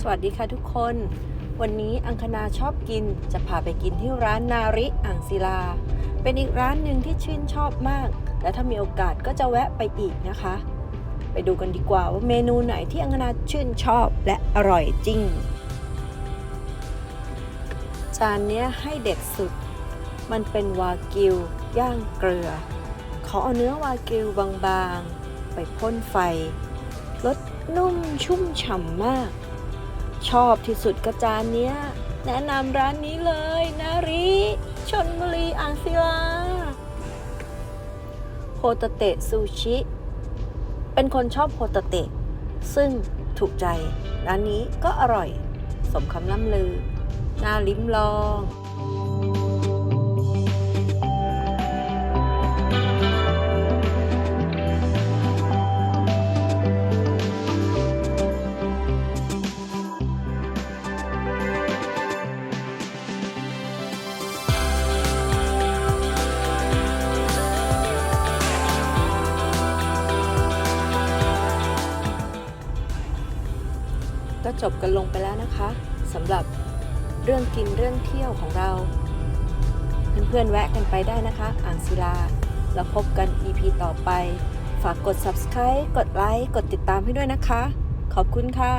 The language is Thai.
สวัสดีค่ะทุกคน วันนี้อังคณาชอบกินจะพาไปกินที่ร้านนาริอ่างศิลา เป็นอีกร้านหนึ่งที่ชื่นชอบมาก และถ้ามีโอกาสก็จะแวะไปอีกนะคะ ไปดูกันดีกว่าว่าเมนูไหนที่อังคณาชื่นชอบและอร่อยจริง จานนี้ให้เด็ดสุด มันเป็นวากิวย่างเกลือขาเอาเนื้อวากิวบางๆ ไปพ่นไฟรสนุ่มชุ่มฉ่ำมาก ชอบที่สุดก็จานเนี้ย แนะนำร้านนี้เลยนาริชนบุรีอ่างศิลาโฮตเตะซูชิ เป็นคนชอบโฮตเตะ ซึ่งถูกใจ ร้านนี้ก็อร่อย สมคำล่ำลือ น่าลิ้มลอง ก็จบกันลงไปแล้วนะคะสำหรับเรื่องกินเรื่องเที่ยวของเรา เพื่อนๆแวะกันไปได้นะคะ อ่างศิลา แล้วพบกัน EP ต่อไป ฝากกด subscribe กดไลค์กดติดตามให้ด้วยนะคะ ขอบคุณค่ะ